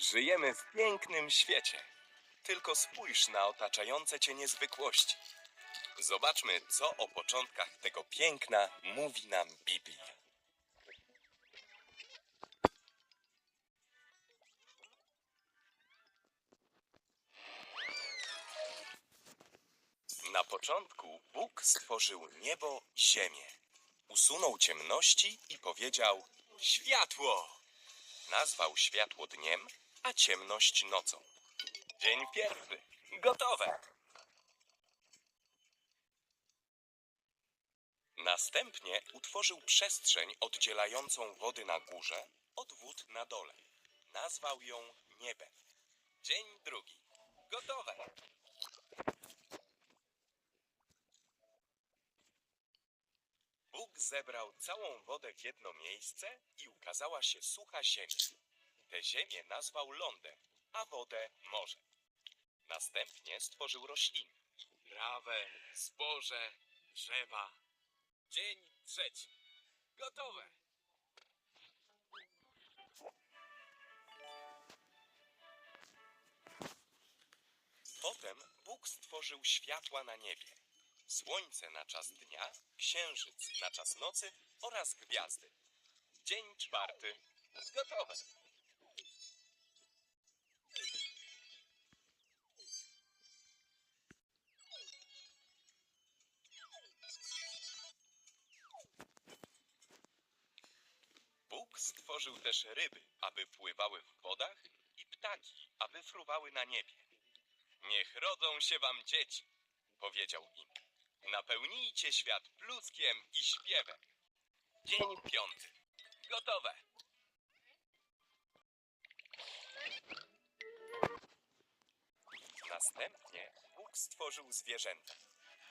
Żyjemy w pięknym świecie. Tylko spójrz na otaczające cię niezwykłości. Zobaczmy, co o początkach tego piękna mówi nam Biblia. Na początku Bóg stworzył niebo i ziemię. Usunął ciemności i powiedział: Światło! Nazwał światło dniem, a ciemność nocą. Dzień pierwszy. Gotowe. Następnie utworzył przestrzeń oddzielającą wody na górze od wód na dole. Nazwał ją niebem. Dzień drugi. Gotowe. Bóg zebrał całą wodę w jedno miejsce i ukazała się sucha ziemia. Tę ziemię nazwał lądem, a wodę morzem. Następnie stworzył rośliny. Trawę, zboże, drzewa. Dzień trzeci. Gotowe. Potem Bóg stworzył światła na niebie. Słońce na czas dnia, księżyc na czas nocy oraz gwiazdy. Dzień czwarty. Gotowe. Bóg stworzył też ryby, aby pływały w wodach i ptaki, aby fruwały na niebie. Niech rodzą się wam dzieci, powiedział im. Napełnijcie świat pluskiem i śpiewem. Dzień piąty. Gotowe. Następnie Bóg stworzył zwierzęta.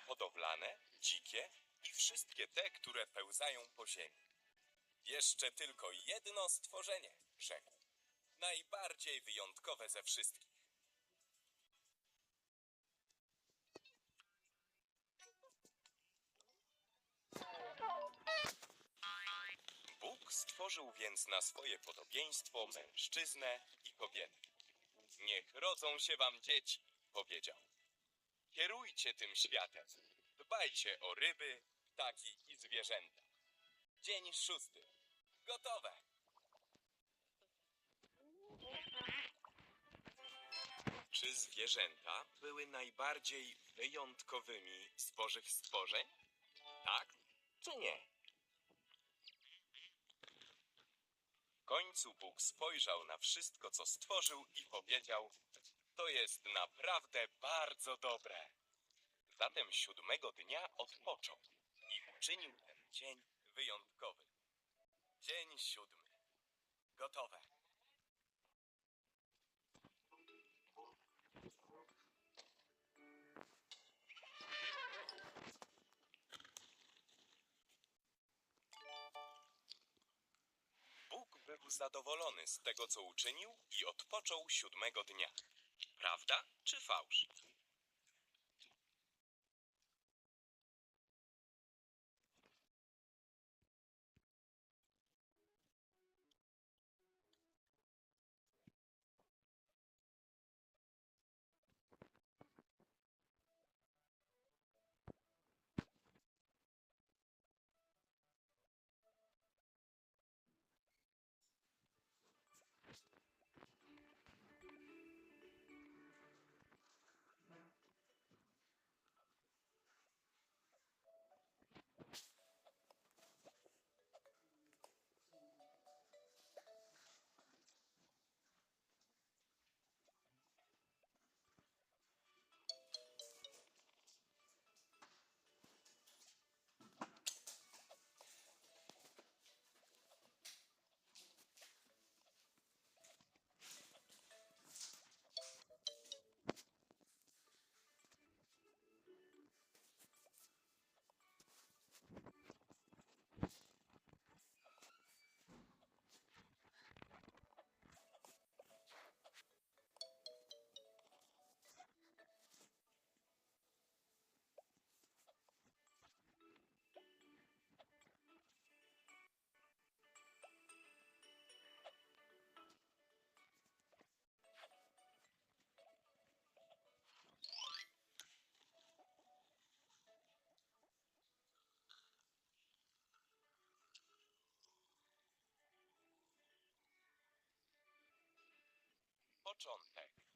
Hodowlane, dzikie i wszystkie te, które pełzają po ziemi. Jeszcze tylko jedno stworzenie, rzekł. Najbardziej wyjątkowe ze wszystkich. Stworzył więc na swoje podobieństwo mężczyznę i kobietę. Niech rodzą się wam dzieci, powiedział. Kierujcie tym światem. Dbajcie o ryby, ptaki i zwierzęta. Dzień szósty. Gotowe. Czy zwierzęta były najbardziej wyjątkowymi z bożych stworzeń? Tak czy nie? Końcu Bóg spojrzał na wszystko, co stworzył i powiedział: To jest naprawdę bardzo dobre. Zatem siódmego dnia odpoczął i uczynił ten dzień wyjątkowy. Dzień siódmy. Gotowe. Był zadowolony z tego, co uczynił i odpoczął siódmego dnia. Prawda czy fałsz? Początek.